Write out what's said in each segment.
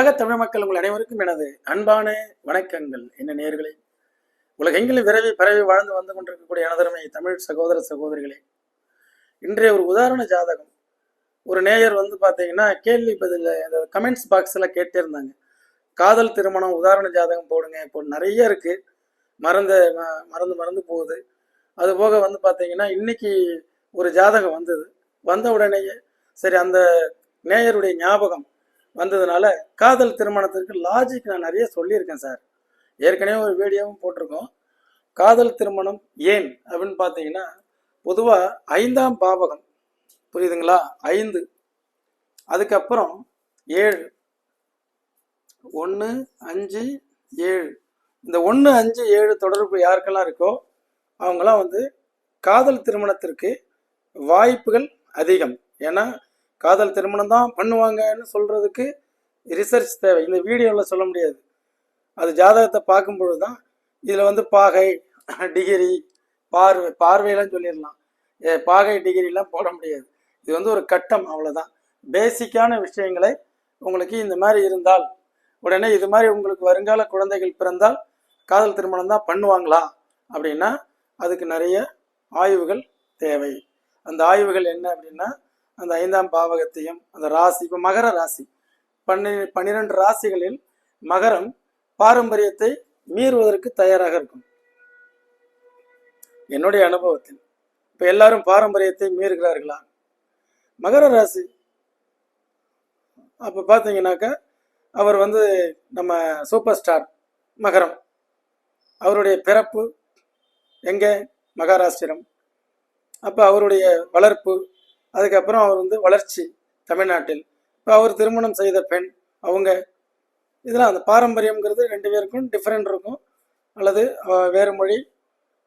உலக தமிழ் மக்கள் உங்கள் அனைவருக்கும் எனது அன்பான வணக்கங்கள். என்ன நேர்களே? உலகெங்கிலும் விரவி பரவி வாழ்ந்து வந்து கொண்டிருக்கக்கூடிய எனதருமை தமிழ் சகோதர சகோதரிகளே இன்றைய ஒரு உதாரண ஜாதகம். ஒரு நேயர் வந்து பார்த்தீங்கன்னா கேள்வி பதில் அந்த கமெண்ட்ஸ் பாக்ஸில் கேட்டே இருந்தாங்க. காதல் திருமணம் உதாரண ஜாதகம் போடுங்க இப்போ நிறைய இருக்கு. மறந்து ம- மறந்து மறந்து போகுது. அது போக வந்து பார்த்தீங்கன்னா இன்னைக்கு ஒரு ஜாதகம் வந்தது. வந்த உடனேயே சரி அந்த நேயருடைய ஞாபகம் வந்ததுனால காதல் திருமணத்திற்கு லாஜிக் நான் நிறைய சொல்லியிருக்கேன் சார். ஏற்கனவே ஒரு வீடியோவும் போட்டிருக்கோம். காதல் திருமணம் ஏன் அப்படின்னு பார்த்தீங்கன்னா பொதுவாக ஐந்தாம் பாவகம். புரியுதுங்களா? ஐந்து. அதுக்கப்புறம் ஏழு. ஒன்று அஞ்சு ஏழு. இந்த ஒன்று அஞ்சு ஏழு தொடர்பு யாருக்கெல்லாம் இருக்கோ அவங்களாம் வந்து காதல் திருமணத்திற்கு வாய்ப்புகள் அதிகம். ஏன்னா காதல் திருமணம் தான் பண்ணுவாங்கன்னு சொல்கிறதுக்கு ரிசர்ச் தேவை. இந்த வீடியோவில் சொல்ல முடியாது. அது ஜாதகத்தை பார்க்கும்பொழுது தான் இதில் வந்து பாகை டிகிரி பார்வை பார்வையெல்லாம் சொல்லிடலாம். ஏ, பாகை டிகிரிலாம் போட முடியாது. இது வந்து ஒரு கட்டம் அவ்வளோதான் பேசிக்கான விஷயங்களை உங்களுக்கு இந்த மாதிரி இருந்தால் உடனே இது மாதிரி உங்களுக்கு வருங்கால குழந்தைகள் பிறந்தால் காதல் திருமணம் தான் பண்ணுவாங்களா? அப்படின்னா அதுக்கு நிறைய ஆய்வுகள் தேவை. அந்த ஆய்வுகள் என்ன அப்படின்னா அந்த ஐந்தாம் பாவகத்தையும் அந்த ராசி இப்போ மகர ராசி. பன்னி பன்னிரெண்டு ராசிகளில் மகரம் பாரம்பரியத்தை மீறுவதற்கு தயாராக இருக்கும். என்னுடைய அனுபவத்தில் இப்போ எல்லாரும் பாரம்பரியத்தை மீறுகிறார்களா? மகர ராசி அப்போ பார்த்தீங்கன்னாக்கா அவர் வந்து நம்ம சூப்பர் ஸ்டார் மகரம். அவருடைய பிறப்பு எங்கே? மகாராஷ்டிரம். அப்போ அவருடைய வளர்ப்பு அதுக்கப்புறம் அவர் வந்து வளர்ச்சி தமிழ்நாட்டில். இப்போ அவர் திருமணம் செய்த பெண் அவங்க இதெல்லாம் அந்த பாரம்பரியங்கிறது ரெண்டு பேருக்கும் டிஃப்ரெண்ட் இருக்கும். அல்லது வேறு மொழி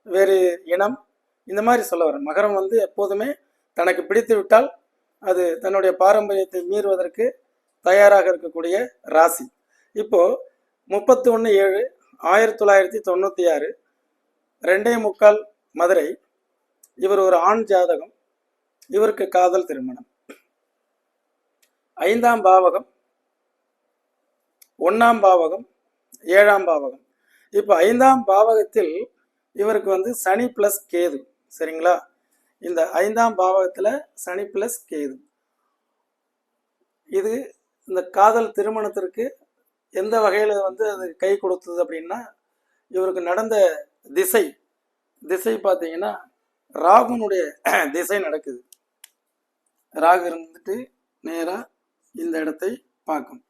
வேறு இனம் இந்த மாதிரி சொல்ல வரேன் மகரம் வந்து எப்போதுமே தனக்கு பிடித்து விட்டால் அது தன்னுடைய பாரம்பரியத்தை மீறுவதற்கு தயாராக இருக்கக்கூடிய ராசி. இப்போ முப்பத்தி ஒன்று ஏழு ஆயிரத்தி தொள்ளாயிரத்தி தொண்ணூற்றி ஆறு ரெண்டே முக்கால் மதுரை இவர் ஒரு ஆண் ஜாதகம். இவருக்கு காதல் திருமணம். ஐந்தாம் பாவகம் ஒன்றாம் பாவகம் ஏழாம் பாவகம். இப்போ ஐந்தாம் பாவகத்தில் இவருக்கு வந்து சனி ப்ளஸ் கேது சரிங்களா? இந்த ஐந்தாம் பாவகத்தில் சனி ப்ளஸ் கேது. இது இந்த காதல் திருமணத்திற்கு எந்த வகையில் வந்து அது கை கொடுத்தது அப்படின்னா இவருக்கு நடந்த திசை திசை பார்த்தீங்கன்னா ராகுனுடைய திசை நடக்குது. ராகு இருந்துட்டு நேராக இந்த இடத்தை பார்க்கும்.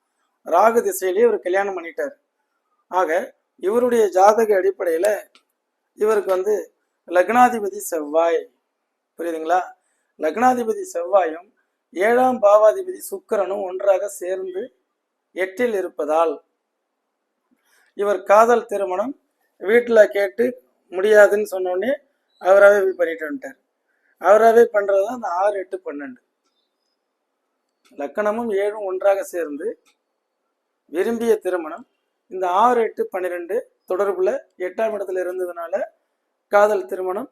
ராகு திசையிலேயே இவர் கல்யாணம் பண்ணிட்டார். ஆக இவருடைய ஜாதக அடிப்படையில் இவருக்கு வந்து லக்னாதிபதி செவ்வாய். புரியுதுங்களா? லக்னாதிபதி செவ்வாயும் ஏழாம் பாவாதிபதி சுக்கிரனும் ஒன்றாக சேர்ந்து எட்டில் இருப்பதால் இவர் காதல் திருமணம் வீட்டில் கேட்டு முடியாதுன்னு சொன்னோடனே அவராகவே பண்ணிட்டு வந்துட்டார். அவராகவே பண்ணுறது தான் அந்த ஆறு எட்டு பன்னெண்டு. லக்கணமும் ஏழும் ஒன்றாக சேர்ந்து விரும்பிய திருமணம். இந்த ஆறு எட்டு பன்னிரெண்டு தொடர்புல எட்டாம் இடத்துல இருந்ததுனால காதல் திருமணம்.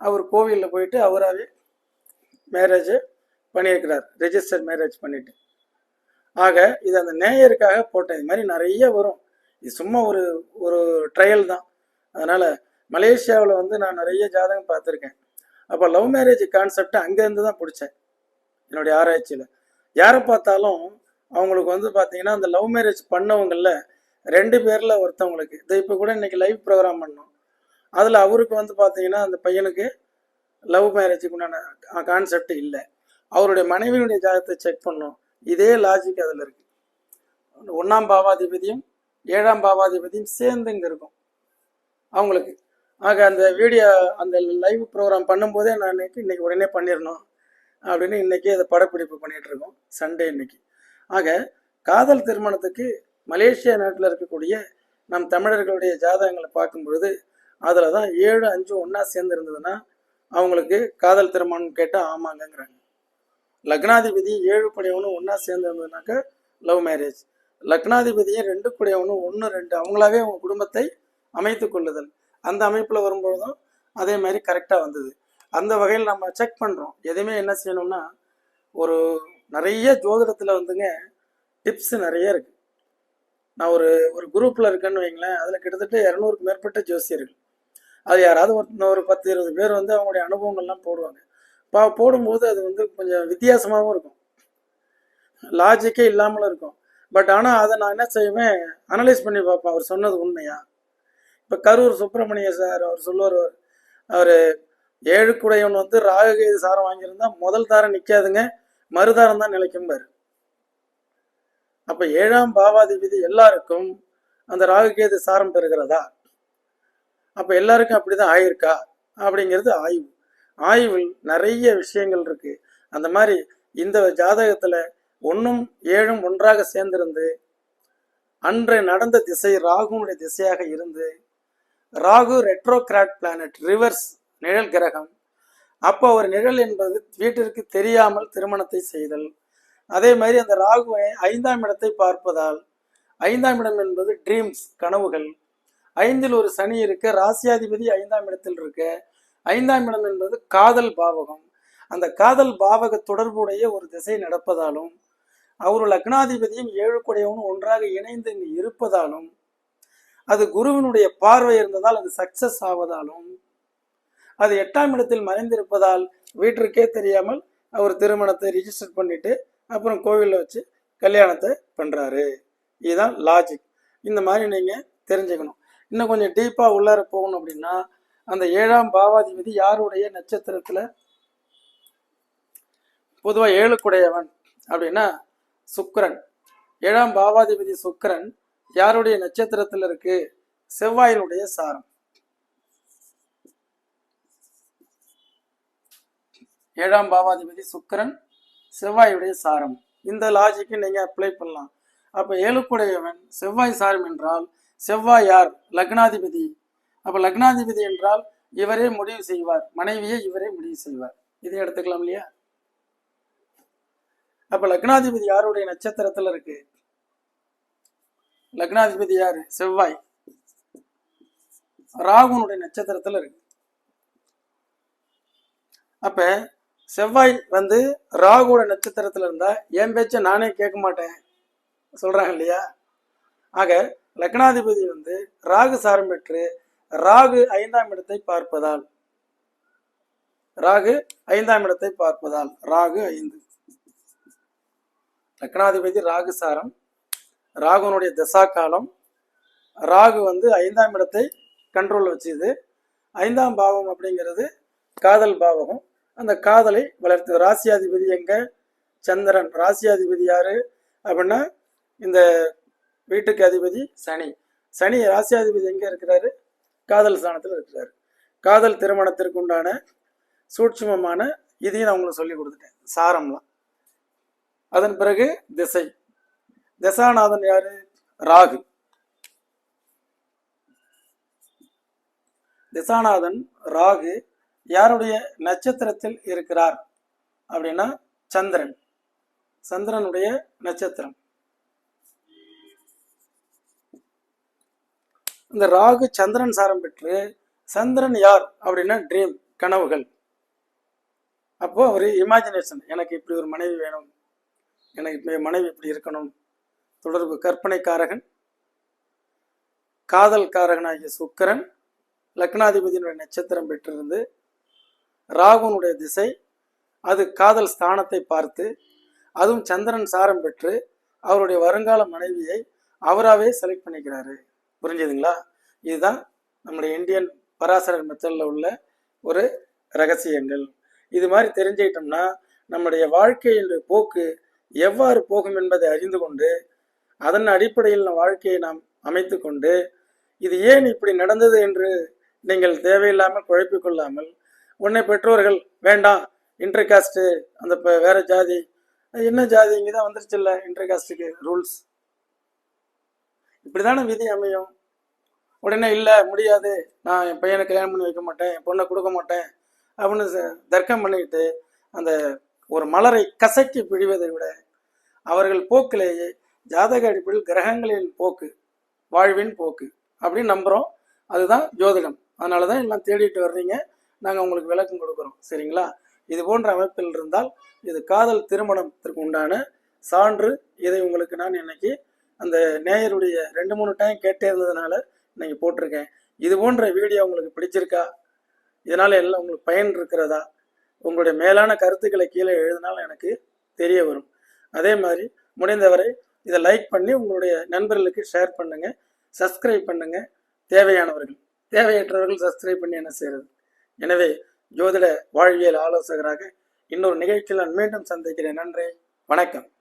அவர் கோவிலில் போயிட்டு அவராகவே மேரேஜ் பண்ணியிருக்கிறார். ரெஜிஸ்டர் மேரேஜ் பண்ணிட்டு. ஆக இது அந்த நேயருக்காக போட்டேன் இது மாதிரி நிறைய வரும். இது சும்மா ஒரு ஒரு ட்ரையல் தான். அதனால மலேசியாவில் வந்து நான் நிறைய ஜாதகம் பார்த்துருக்கேன். அப்போ லவ் மேரேஜ் கான்செப்டை அங்கேருந்து தான் பிடிச்சேன். என்னுடைய ஆராய்ச்சியில். யாரை பார்த்தாலும் அவங்களுக்கு வந்து பார்த்தீங்கன்னா அந்த லவ் மேரேஜ் பண்ணவங்கள ரெண்டு பேரில் ஒருத்தவங்களுக்கு இது இப்போ கூட இன்னைக்கு லைவ் ப்ரோக்ராம் பண்ணோம். அதில் அவருக்கு வந்து பார்த்தீங்கன்னா அந்த பையனுக்கு லவ் மேரேஜுக்கு உண்டான கான்செப்ட் இல்லை. அவருடைய மனைவியுடைய ஜாதகத்தை செக் பண்ணோம். இதே லாஜிக் அதில் இருக்குது ஒன்றாம் பாவாதிபதியும் ஏழாம் பாவாதிபதியும் சேர்ந்து இங்கே இருக்கும். அவங்களுக்கு. ஆக அந்த வீடியோ அந்த லைவ் ப்ரோக்ராம் பண்ணும்போதே நான் இன்னைக்கு இன்னைக்கு உடனே பண்ணிடணும். அப்படின்னு இன்னைக்கு அதை படப்பிடிப்பு பண்ணிட்டு இருக்கோம் சண்டே இன்னைக்கு. ஆக காதல் திருமணத்துக்கு மலேசியா நாட்டில் இருக்கக்கூடிய நம் தமிழர்களுடைய ஜாதகங்களை பார்க்கும் பொழுது அதில் தான் ஏழு அஞ்சு ஒன்றா சேர்ந்து இருந்ததுன்னா அவங்களுக்கு காதல் திருமணம் கேட்டால் ஆமாங்கங்கிறாங்க. லக்னாதிபதி ஏழு படையவனும் ஒன்றா சேர்ந்து இருந்ததுனாக்கா லவ் மேரேஜ் லக்னாதிபதியும் ரெண்டு படையவனும் ஒன்று ரெண்டு அவங்களாவே அவங்க குடும்பத்தை அமைத்து கொள்ளுதல். அந்த அமைப்பில் வரும்பொழுதும் அதே மாதிரி கரெக்டாக வந்தது. அந்த வகையில் நம்ம செக் பண்ணுறோம் எதுவுமே என்ன செய்யணும்னா ஒரு நிறைய ஜோதிடத்தில் வந்துங்க டிப்ஸ் நிறைய இருக்கு. நான் ஒரு ஒரு குரூப்பில் இருக்கேன்னு வைங்களேன் அதில் கிட்டத்தட்ட இரநூறுக்கு மேற்பட்ட ஜோசியர்கள். அது யாராவது ஒரு ஒரு பத்து இருபது பேர் வந்து அவங்களுடைய அனுபவங்கள்லாம் போடுவாங்க. பா போடும்போது அது வந்து கொஞ்சம் வித்தியாசமாகவும் இருக்கும். லாஜிக்கே இல்லாமலும் இருக்கும். பட் ஆனால் அதை நான் என்ன செய்வேன் அனலைஸ் பண்ணி பார்ப்பேன். அவர் சொன்னது உண்மையா? இப்போ கரூர் சுப்பிரமணிய சார் அவர் சொல்லுவார் அவர் ஏழுக்குடையவன் வந்து ராககேது சாரம் வாங்கியிருந்தா முதல் தாரம் நிற்காதுங்க மறுதாரம் தான் நிலைக்கும் பாரு. அப்போ ஏழாம் பாவாதிபதி எல்லாருக்கும் அந்த ராகுகேது சாரம் பெறுகிறதா? அப்போ எல்லாருக்கும் அப்படிதான் ஆயிருக்கா? அப்படிங்கிறது ஆய்வு. ஆய்வில் நிறைய விஷயங்கள் இருக்கு. அந்த மாதிரி இந்த ஜாதகத்துல ஒன்றும் ஏழும் ஒன்றாக சேர்ந்திருந்து அன்று நடந்த திசை ராகுனுடைய திசையாக இருந்து ராகு ரெட்ரோகிராட் பிளானட் ரிவர்ஸ் நிழல் கிரகம். அப்போ ஒரு நிழல் என்பது வீட்டிற்கு தெரியாமல் திருமணத்தை செய்தல். அதே மாதிரி அந்த ராகுவை ஐந்தாம் இடத்தை பார்ப்பதால் ஐந்தாம் இடம் என்பது ட்ரீம்ஸ் கனவுகள். ஐந்தில் ஒரு சனி இருக்க ராசியாதிபதி ஐந்தாம் இடத்தில் இருக்க. ஐந்தாம் இடம் என்பது காதல் பாவகம். அந்த காதல் பாவக தொடர்புடைய ஒரு திசை நடப்பதாலும் அவர் லக்னாதிபதியும் ஏழு குடையவனும் ஒன்றாக இணைந்து இங்கு இருப்பதாலும் அது குருவினுடைய பார்வை இருந்ததால் அது சக்சஸ் ஆவதாலும் அது எட்டாம் இடத்தில் மறைந்திருப்பதால் வீட்டிற்கே தெரியாமல் அவர் திருமணத்தை ரிஜிஸ்டர் பண்ணிட்டு அப்புறம் கோவிலில் வச்சு கல்யாணத்தை பண்ணுறாரு இதுதான் லாஜிக் இந்த மாதிரி நீங்கள் தெரிஞ்சுக்கணும். இன்னும் கொஞ்சம் டீப்பாக உள்ளார போகணும் அப்படின்னா அந்த ஏழாம் பாவாதிபதி யாருடைய நட்சத்திரத்தில்? பொதுவாக ஏழுக்குடையவன் அப்படின்னா சுக்கரன். ஏழாம் பாவாதிபதி சுக்கரன் யாருடைய நட்சத்திரத்தில் இருக்கு? செவ்வாயினுடைய சாரம். ஏழாம் பாவாதிபதி சுக்கிரன் செவ்வாயுடைய சாரம். இந்த லாஜிக்கு நீங்க அப்ளை பண்ணலாம். அப்ப ஏழுக்குடையவன் செவ்வாய் சாரம் என்றால் செவ்வாய் யார்? லக்னாதிபதி. அப்ப லக்னாதிபதி என்றால் இவரே முடிவு செய்வார். மனைவியை இவரே முடிவு செய்வார். இதை எடுத்துக்கலாம் இல்லையா? அப்ப லக்னாதிபதி யாருடைய நட்சத்திரத்துல இருக்கு? லக்னாதிபதி யாரு? செவ்வாய். ராகுனுடைய நட்சத்திரத்துல இருக்கு. அப்ப செவ்வாய் வந்து ராகுவோட நட்சத்திரத்துல இருந்தா என் பேச்ச நானே கேட்க மாட்டேன். சொல்றாங்க இல்லையா? ஆக லக்னாதிபதி வந்து ராகு சாரம் பெற்று ராகு ஐந்தாம் இடத்தை பார்ப்பதால் ராகு ஐந்தாம் இடத்தை பார்ப்பதால் ராகு ஐந்து. லக்னாதிபதி ராகு சாரம் ராகுனுடைய தசா காலம் ராகு வந்து ஐந்தாம் இடத்தை கண்ட்ரோல் வச்சுது. ஐந்தாம் பாவம் அப்படிங்கிறது காதல் பாவகம். அந்த காதலை வளர்த்து ராசியாதிபதி எங்க? சந்திரன். ராசியாதிபதி யாரு? அப்படின்னா இந்த வீட்டுக்கு அதிபதி சனி. சனி ராசியாதிபதி எங்க இருக்கிறாரு? காதல் ஸ்தானத்தில் இருக்கிறாரு. காதல் திருமணத்திற்கு உண்டான சூட்சுமமான இதையும் நான் உங்களுக்கு சொல்லி கொடுத்துட்டேன். சாரம்லாம். அதன் பிறகு திசை. திசாநாதன் யாரு? ராகு. திசாநாதன் ராகு யாருடைய நட்சத்திரத்தில் இருக்கிறார் அப்படின்னா சந்திரன். சந்திரனுடைய நட்சத்திரம். இந்த ராகு சந்திரன் சாரம் பெற்று சந்திரன் யார் அப்படின்னா ட்ரீம் கனவுகள். அப்போ ஒரு இமேஜினேஷன் எனக்கு இப்படி ஒரு மனைவி வேணும் எனக்கு இப்படி மனைவி இப்படி இருக்கணும். தொடர்பு கற்பனைக்காரகன் காதல் காரகனாகிய சுக்கிரன் லக்னாதிபதியினுடைய நட்சத்திரம் பெற்றிருந்து ராகுனுடைய திசை அது காதல் ஸ்தானத்தை பார்த்து அதுவும் சந்திரன் சாரம் பெற்று அவருடைய வருங்கால மனைவியை அவராகவே செலக்ட் பண்ணிக்கிறாரு. புரிஞ்சுதுங்களா? இதுதான் நம்முடைய இந்தியன் பராசரர் மெத்தடில் உள்ள ஒரு ரகசியங்கள். இது மாதிரி தெரிஞ்சுக்கிட்டோம்னா நம்முடைய வாழ்க்கையின் போக்கு எவ்வாறு போகும் என்பதை அறிந்து கொண்டு அதன் அடிப்படையில் நம் வாழ்க்கையை நாம் அமைத்து கொண்டு இது ஏன் இப்படி நடந்தது என்று நீங்கள் தேவையில்லாமல் குழப்பிக் கொள்ளாமல் உன்னை பெற்றோர்கள் வேண்டாம் இன்டர் அந்த ப- வேற ஜாதி. என்ன ஜாதி? இங்கே தான் வந்துருச்சு இல்லை இன்டர் காஸ்ட்டுக்கு ரூல்ஸ் இப்படிதானே விதி அமையும். உடனே இல்லை முடியாது. நான் என் பையனை கல்யாணம் பண்ணி வைக்க மாட்டேன் என் பொண்ணை கொடுக்க மாட்டேன் அப்படின்னு தர்க்கம் பண்ணிக்கிட்டு அந்த ஒரு மலரை கசக்கி பிழிவதை விட அவர்கள் போக்கிலேயே ஜாதக அடிப்படையில் கிரகங்களின் போக்கு வாழ்வின் போக்கு அப்படின்னு நம்புகிறோம் அதுதான் ஜோதிடம். அதனால தான் எல்லாம் தேடிட்டு வர்றீங்க. நாங்கள் உங்களுக்கு விளக்கம் கொடுக்குறோம். சரிங்களா? இது போன்ற அமைப்பில் இருந்தால் இது காதல் திருமணத்திற்கு உண்டான சான்று. இதை உங்களுக்கு நான் இன்னைக்கு அந்த நேயருடைய ரெண்டு மூணு டைம் கேட்டே இருந்ததுனால இன்னைக்கு போட்டிருக்கேன். இது போன்ற வீடியோ உங்களுக்கு பிடிச்சிருக்கா? இதனால எல்லாம் உங்களுக்கு பயன் இருக்கிறதா? உங்களுடைய மேலான கருத்துக்களை கீழே எழுதினால் எனக்கு தெரிய வரும். அதே மாதிரி முடிந்தவரை இதை லைக் பண்ணி உங்களுடைய நண்பர்களுக்கு ஷேர் பண்ணுங்கள் சப்ஸ்கிரைப் பண்ணுங்கள் தேவையானவர்கள் தேவையற்றவர்கள் சப்ஸ்கிரைப் பண்ணி என்ன செய்கிறது எனவே ஜோதிட வாழ்வியல் ஆலோசகராக இன்னொரு நிகழ்ச்சியில் நான் மீண்டும் சந்திக்கிறேன். நன்றி. வணக்கம்.